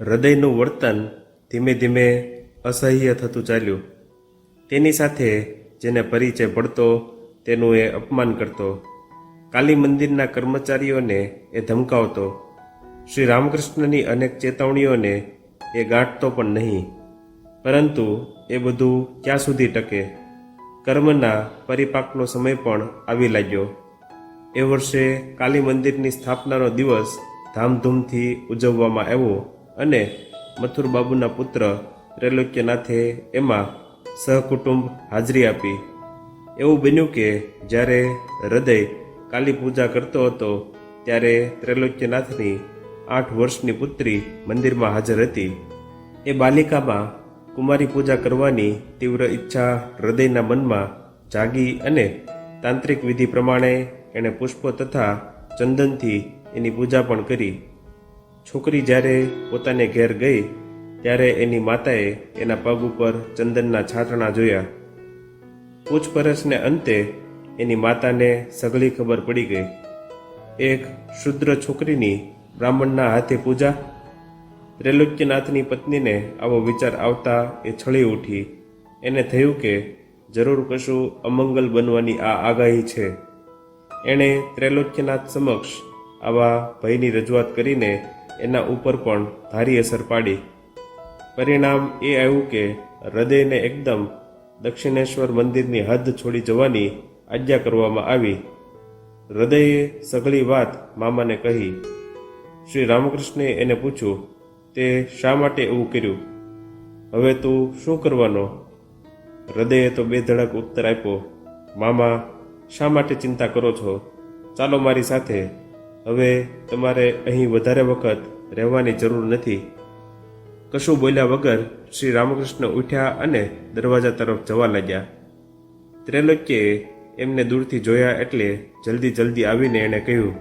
હૃદયનું વર્તન ધીમે ધીમે અસહ્ય થતું ચાલ્યું. તેની સાથે જેને પરિચય પડતો, તેનું એ અપમાન કરતો. કાલી મંદિરના કર્મચારીઓને એ ધમકાવતો. શ્રી રામકૃષ્ણની અનેક ચેતવણીઓને એ ગાંઠતો પણ નહીં. પરંતુ એ બધું ક્યાં સુધી ટકે? કર્મના પરિપાકનો સમય પણ આવી લાગ્યો. એ વર્ષે કાલી મંદિરની સ્થાપનાનો દિવસ ધામધૂમથી ઉજવવામાં આવ્યો. અને મથુરબાબુના પુત્ર ત્રૈલોક્યનાથે એમાં સહકુટુંબ હાજરી આપી. એવું બન્યું કે જ્યારે હૃદય કાલી પૂજા કરતો હતો, ત્યારે ત્રૈલોક્યનાથની આઠ વર્ષની પુત્રી મંદિરમાં હાજર હતી. એ બાલિકામાં કુમારી પૂજા કરવાની તીવ્ર ઈચ્છા હૃદયના મનમાં જાગી અને તાંત્રિક વિધિ પ્રમાણે એણે પુષ્પો તથા ચંદનથી એની પૂજા પણ કરી. છોકરી જ્યારે પોતાને ઘેર ગઈ, ત્યારે એની માતાએ એના પગ ઉપર ચંદનના છાંટણા જોયા. પૂછપરછને અંતે એની માતાને સઘળી ખબર પડી ગઈ. એક શુદ્ર છોકરીની બ્રાહ્મણના હાથે પૂજા. ત્રૈલોક્યનાથની પત્નીને આવો વિચાર આવતા એ છળી ઉઠી. એને થયું કે જરૂર કશું અમંગલ બનવાની આ આગાહી છે. એણે ત્રૈલોક્યનાથ સમક્ષ આવા ભયની રજૂઆત કરીને એના ઉપર પણ ભારી અસર પાડી. પરિણામ એ આવ્યું કે હૃદયને એકદમ દક્ષિણેશ્વર મંદિરની હદ છોડી જવાની આજ્ઞા કરવામાં આવી. હૃદયે સઘળી વાત મામાને કહી. શ્રી રામકૃષ્ણે એને પૂછ્યું, તે શા માટે એવું કર્યું? હવે તું શું કરવાનો? હૃદયે તો બે ધડક ઉત્તર આપ્યો, મામા, શા માટે ચિંતા કરો છો? ચાલો મારી સાથે હવે તમારે અહીં વધારે વખત રહેવાની જરૂર નથી. કશું બોલ્યા વગર શ્રી રામકૃષ્ણ ઉઠ્યા અને દરવાજા તરફ જવા લાગ્યા. ત્રૈલોક્યએ એમને દૂરથી જોયા એટલે જલ્દી જલ્દી આવીને એણે કહ્યું,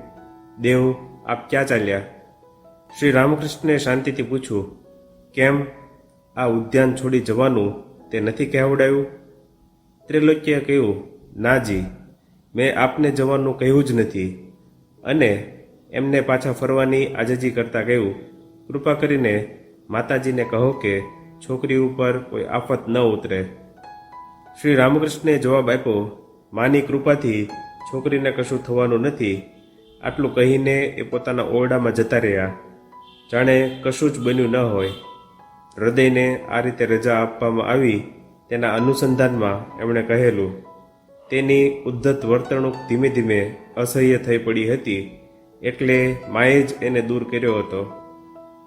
દેવ, આપ ક્યાં ચાલ્યા? શ્રી રામકૃષ્ણે શાંતિથી પૂછ્યું, કેમ? આ ઉદ્યાન છોડી જવાનું તે નથી કહેવડાયું? ત્રિલોક્યએ કહ્યું નાજી મેં આપને જવાનું કહ્યું જ નથી. અને એમને પાછા ફરવાની આજજી કરતા કહ્યું, કૃપા કરીને માતાજીને કહો કે છોકરી ઉપર કોઈ આફત ન ઉતરે. શ્રી રામકૃષ્ણે જવાબ આપ્યો, માની કૃપાથી છોકરીને કશું થવાનું નથી. આટલું કહીને એ પોતાના ઓરડામાં જતા રહ્યા. જાણે કશું જ બન્યું ન હોય. હૃદયને આ રીતે રજા આપવામાં આવી તેના અનુસંધાનમાં એમણે કહેલું તેની ઉદ્ધત વર્તણૂક ધીમે ધીમે અસહ્ય થઈ પડી હતી, એટલે માએ જ એને દૂર કર્યો હતો.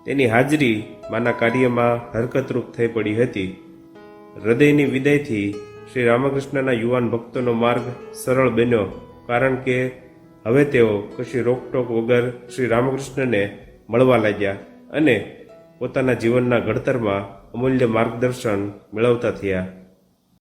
તેની હાજરી માના કાર્યમાં હરકતરૂપ થઈ પડી હતી. હૃદયની વિદાયથી શ્રી રામકૃષ્ણના યુવાન ભક્તોનો માર્ગ સરળ બન્યો, કારણ કે હવે તેઓ કશી રોકટોક વગર શ્રી રામકૃષ્ણને મળવા લાગ્યા અને પોતાના જીવનના ઘડતરમાં અમૂલ્ય માર્ગદર્શન મેળવતા થયા.